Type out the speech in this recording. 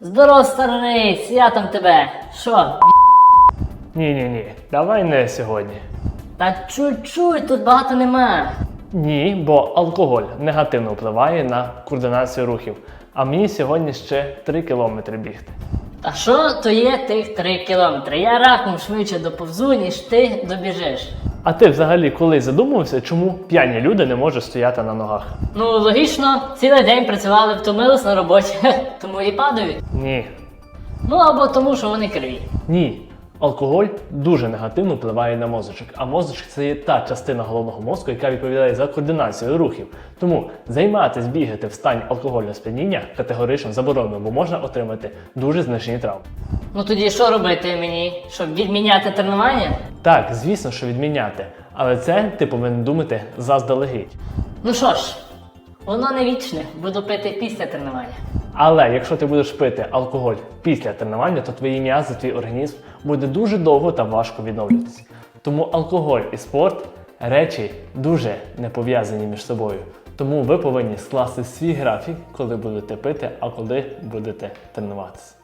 Здоров, старий, святом тебе. Що? Ні, ні, ні, давай не сьогодні. Та чуть-чуть, тут багато нема. Ні, бо алкоголь негативно впливає на координацію рухів. А мені сьогодні ще 3 кілометри бігти. Та що то є тих три кілометри? Я раком швидше доповзу, ніж ти добіжиш. А ти взагалі колись задумувався, чому п'яні люди не можуть стояти на ногах? Ну, логічно, цілий день працювали, втомились на роботі, тому і падають. Ні. Ну або тому, що вони криві. Ні. Алкоголь дуже негативно впливає на мозочок, а мозочок це є та частина головного мозку, яка відповідає за координацію рухів. Тому займатись бігати в стані алкогольного сп'яніння категорично заборонено, бо можна отримати дуже значні травми. Ну тоді що робити мені? Щоб відміняти тренування? Так, звісно, що відміняти, але це ти повинен думати заздалегідь. Ну що ж, воно не вічне, буду пити після тренування. Але якщо ти будеш пити алкоголь після тренування, то твої м'язи, твій організм буде дуже довго та важко відновлюватися. Тому алкоголь і спорт речі дуже не пов'язані між собою. Тому ви повинні скласти свій графік, коли будете пити, а коли будете тренуватися.